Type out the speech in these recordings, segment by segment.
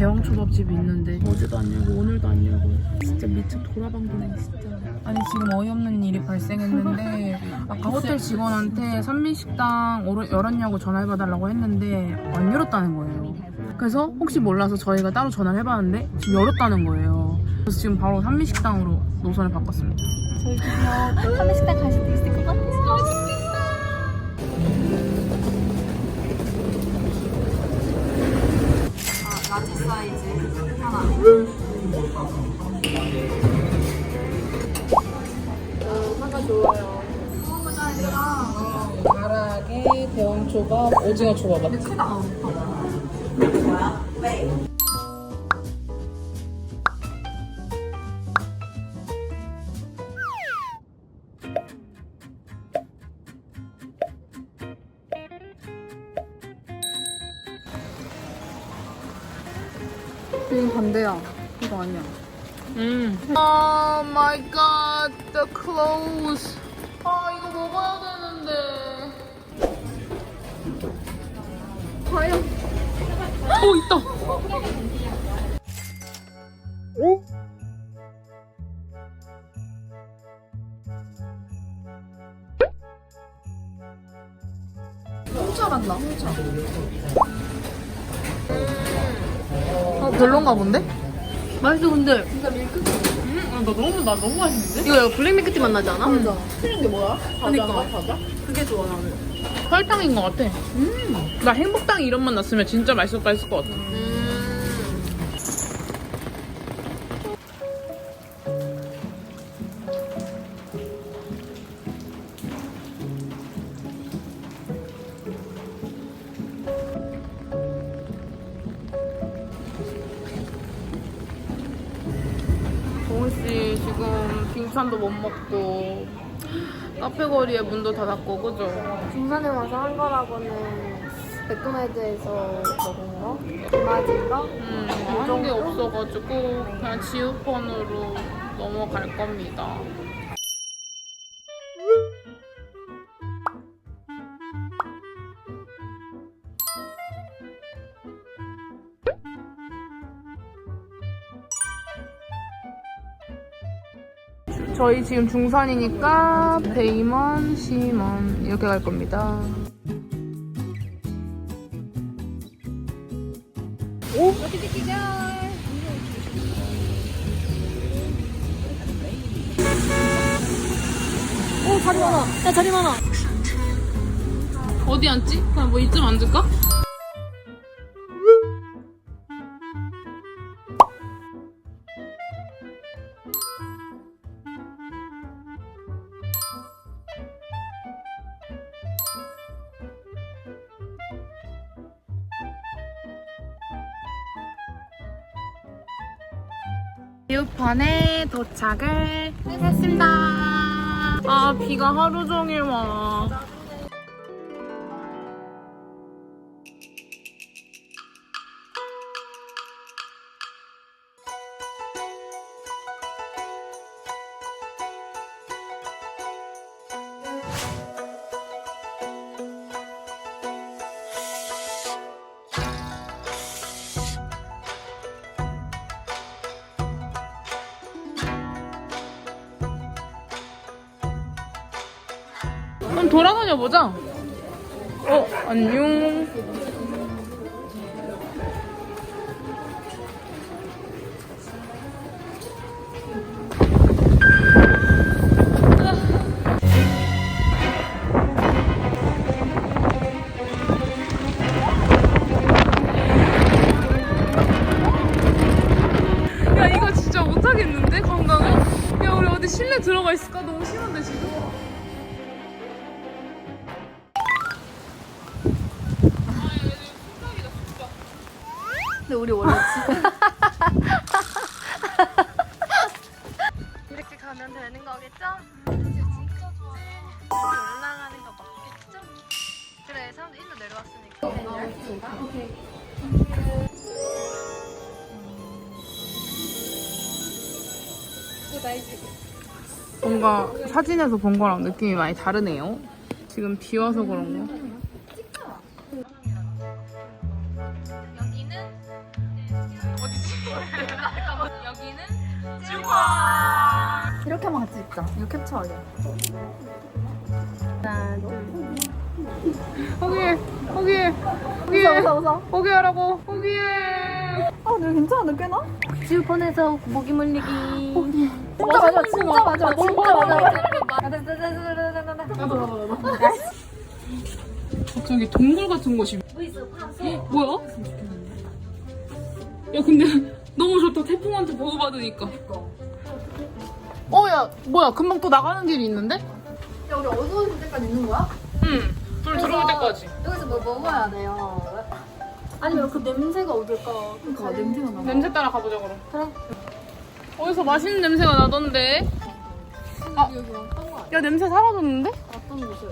대왕 초밥집이 있는데. 어제도 안 열고 오늘도 안 열고 진짜 미쳐 돌아방구네 진짜. 아니 지금 어이없는 일이 발생했는데 아까 호텔 직원한테 선민식당 열었냐고 전화해 봐달라고 했는데 안 열었다는 거예요. 그래서 혹시 몰라서 저희가 따로 전화를 해봤는데 지금 열었다는 거예요. 그래서 지금 바로 선민식당으로 노선을 바꿨습니다. 저희 드디어 또 한식당 갈 수도 있을 것 같아요. 초밥 오징어 초밥 맞지? 크다. 이거 반대야. 이거 아니야. 음. Oh my god, the clothes. 어 있다. 홍차란다. 홍차. 어 별론가 본데? 맛있어 근데 음, 아, 나 너무 나 너무 맛있는데? 이거 약간 블랙미크티 맛 나지 않아? 맞아. 틀린 게 뭐야? 그러니까. 과자? 그게 좋아 나는. 설탕인 것 같아. 나 행복당 맛 났으면 진짜 했을 것 같아. 동훈 씨 지금 빙찬도 못 먹고 카페 거리에 문도 닫았고 그죠? 중산에 와서 한 거라고는 맥도날드에서 먹은 거? 맞은 거? 음, 한 게 없어가지고 그냥 지우펀으로 넘어갈 겁니다. 저희 지금 중산이니까 베이먼, 시먼 이렇게 갈 겁니다. 오 자리 많아. 야 자리 많아. 어디 앉지? 그냥 뭐 이쯤 앉을까? 유판에 도착을 했습니다. 아, 비가 하루 종일 와. 돌아다녀 보자. 어, 안녕. 근데 우리 원래 진짜 이렇게 가면 되는 거겠죠? 진짜 좋아. 올라가는 거 맞겠죠? 그래 사람들 일로 내려왔으니까. 오케이. 뭔가 사진에서 본 거랑 느낌이 많이 다르네요. 지금 비 와서 그런가? 이렇게만 같이 찍자. 이거 캡처하게. 하나, 둘. 포기해 포기해 웃어, 포기해 웃어, 웃어. 포기하라고 포기해 아, 근데 괜찮아, 꽤나? 지우폰에서 모기 물리기. 진짜 맞아, 진짜 맞아, 진짜 맞아. 갑자기 동굴 같은 곳이 뭐야? 야 근데 너무 좋다 태풍한테 보호받으니까 어 야 뭐야 금방 또 나가는 길이 있는데? 야, 우리 어두워질 때까지 있는 거야? 응 불 들어올 때까지 여기서 뭐 먹어야 돼요. 아니면 그 냄새가 어딜까? 그니까 냄새가 나. 냄새 따라 가보자 그럼 그래 어디서 맛있는 냄새가 나던데 아, 여기 왔던 거 아니야? 야 냄새 사라졌는데? 어떤 곳이야?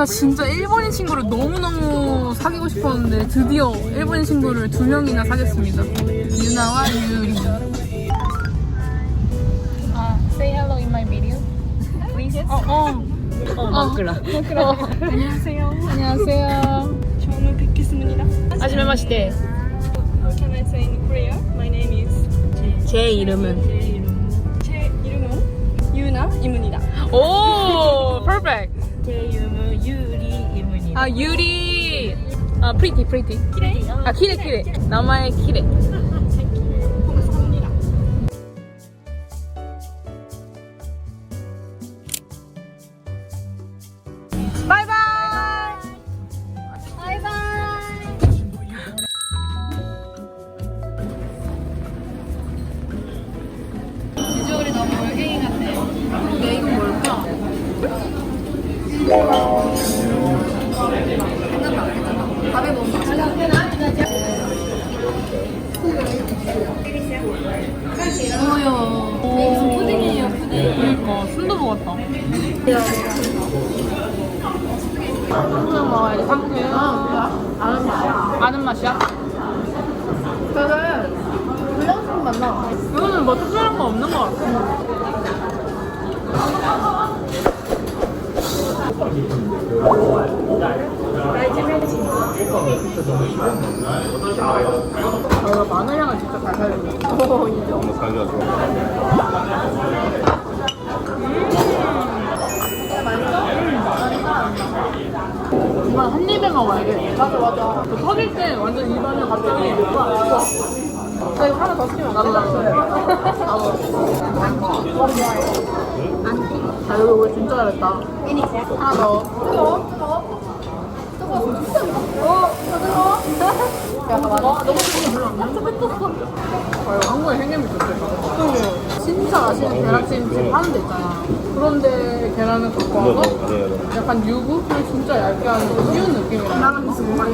제가 진짜 일본인 친구를 너무너무 사귀고 싶었는데 드디어 일본인 친구를 두 명이나 사귀었습니다. 유나와 유리. 아, say hello in my video. Please. 어, 어. 어, 마크라. 마크라. 안녕하세요. 안녕하세요. 처음에 뵙겠습니다. 아지메 마시테. How can I say in Korea? My name is 제 이름은 제 이름은 유나입니다. 오, perfect. 제 이름 은 유리입니다. 아, 유리. 아, pretty, pretty. 키레? 아, 키레, 키레. 나마의 키레. 한국에 먹어야지. 한국에 아는 맛이야. 아는 맛이야? 되게 불량식 맛 나. 이거는 뭐 특별한 거 없는 것 같아. 아, 마늘 향을 진짜 잘 살렸네. 오, 인정. 이건 한 입에 먹어야 돼. 맞아, 맞아. 그 터질 때 완전 입안에 갑자기 녹아. 나 이거 하나 더 시키면 안 돼? 나도. 아, 여기 오늘 진짜 잘했다. 하나 더. 뜨거워? 뜨거워? 뜨거워. 진짜 뜨거워. 어, 더 뜨거워? 야. 어, 너무 좋은 별로 안 나. 아, 이거 한국에 생김이 좋대. 진짜 맛있는 계란찜 집 하는 데 있잖아. 그런데 계란을 갖고 와서 약간 유부를 진짜 얇게 하는 그 쉬운 느낌이라. 나는 무슨 뭐.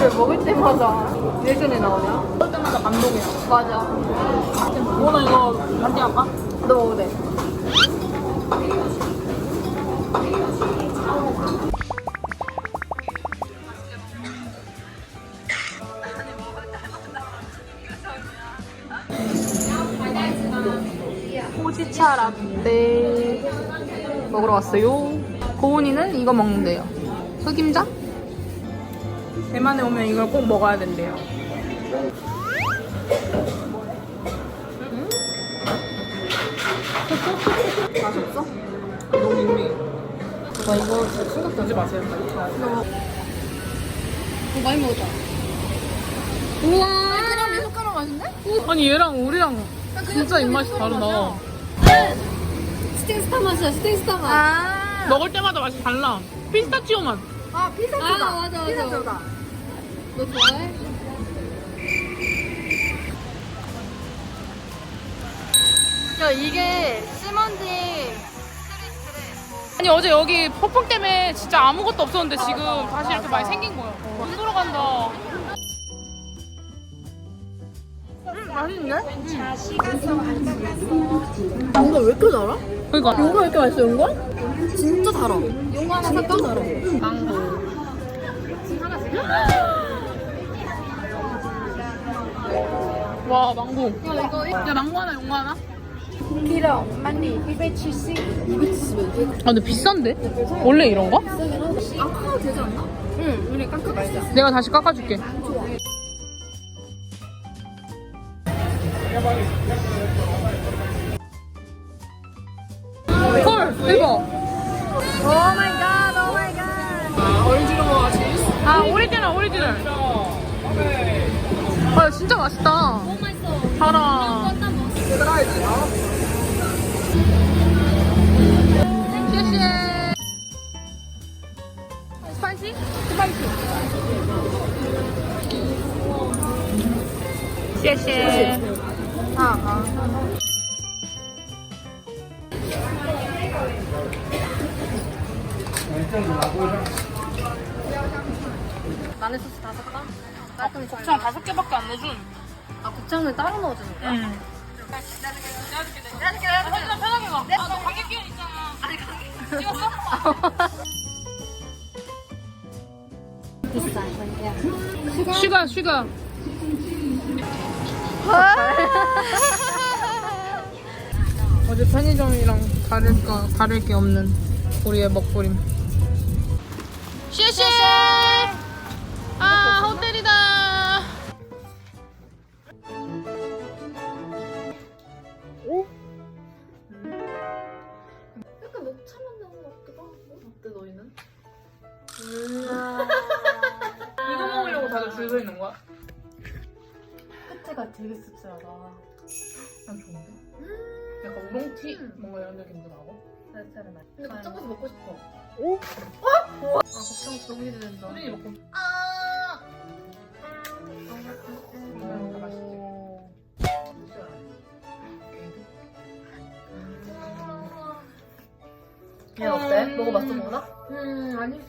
이렇게 먹을 때마다 리액션이 나오냐? 먹을 때마다 감동이야. 맞아. 오늘 이거 반지 할까? 너먹 호지차 라떼 먹으러 왔어요. 고은이는 이거 먹는데요. 흑임자? 대만에 오면 이걸 꼭 먹어야 된대요. 맛있어? 너무 밍밍해. 와 이거 진짜 생각나지 마세요. 너 많이 먹었다. 우와. 그냥 내 숟가락 맛인데? 아니 얘랑 우리랑 진짜 입맛이 다르다. 스팅스타 맛이야, 스팅스타 맛. 아, 먹을 때마다 맛이 달라. 피스타치오 맛. 아 피자초다. 아, 맞아, 맞아. 피자초다. 너 좋아해? 야, 이게 심한지 아니 어제 여기 폭풍 때문에 진짜 아무것도 없었는데 지금 다시 이렇게 많이 생긴 거야. 안 돌아간다. 음, 맛있는데? 뭔가 왜 이렇게 달아? 그러니까 용가 왜 이렇게 맛있어, 용가? 진짜 달아. 용가 하나 살까? 달아. 망고. 와 망고. 야, 망고 하나 용거 하나? 키로 많이 270 270아 근데 비싼데? 원래 이런 거? 아 깎아도 되지 않나? 응 우리 깎아 말자 내가 다시 깎아줄게. 헐 대박. 오 마이 갓 오 마이갓 아 오리지널 오리지널. 아 진짜 맛있다. 너무 맛있어. 달아. 개밖에 안 넣어준. 아 곱창을 따로 넣어주는 거야? 응. 내가 편하게 편하게 가. 아, 너 관객 기운 있잖아. 아니 관객. 찍었어? 비싸 이거 슈가 슈가. 어제 편의점이랑 다를 거 다를 게 없는 우리의 먹부림. 쉐쉐. 되게 씁쓸하다 난 좋은데. 약간 우롱티 뭔가 이런 느낌도 나고. 근데 곱창국수 먹고 싶어 오? 아 곱창국수 너무 기대된다 소진이 먹고. 아 이거 맛있지. 얘 어때? 먹어봤어 뭐나? 음 아니.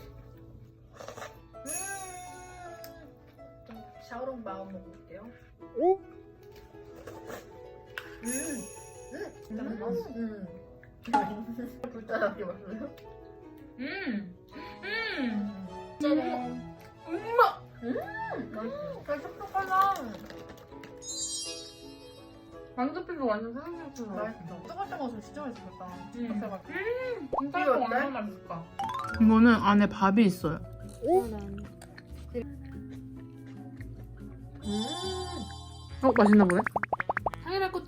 샤오롱 마음 먹어볼게요 오? 음. 음. 불타게 맛있어요? 음. 음. 짜잔 엄마. 아 촉촉하다 만두피도 완전 생생해서 맛있어 뜨거 뜨거워서 진짜 맛있겠다 음. 음. 진짜 이거 어때? 맛있다. 이거는 안에 밥이 있어요. 음. 어 맛있나 보네.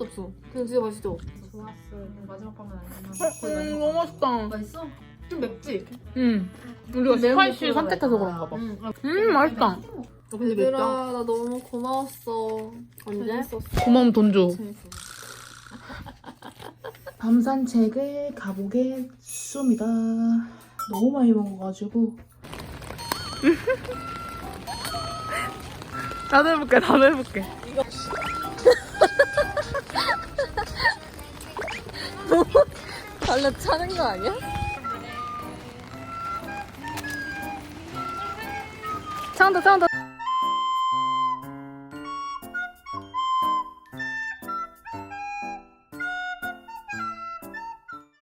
없어 그냥 진짜 맛있어 좋았어 마지막 방은 마지막 음, 너무 맛있다. 맛있어? 좀 맵지? 음. 우리가 매운 스파이시 거 선택해서. 그런가 봐. 응. 아, 음 맛있다. 근데 얘들아, 맵다 나 너무 고마웠어. 언제? 재밌었어 고마움 돈 줘. 재밌어 밤 산책을 가보겠습니다. 너무 많이 먹어가지고. 나도 해볼게, 나도 해볼게. 달래 차는 거 아니야? 차온다, 차온다.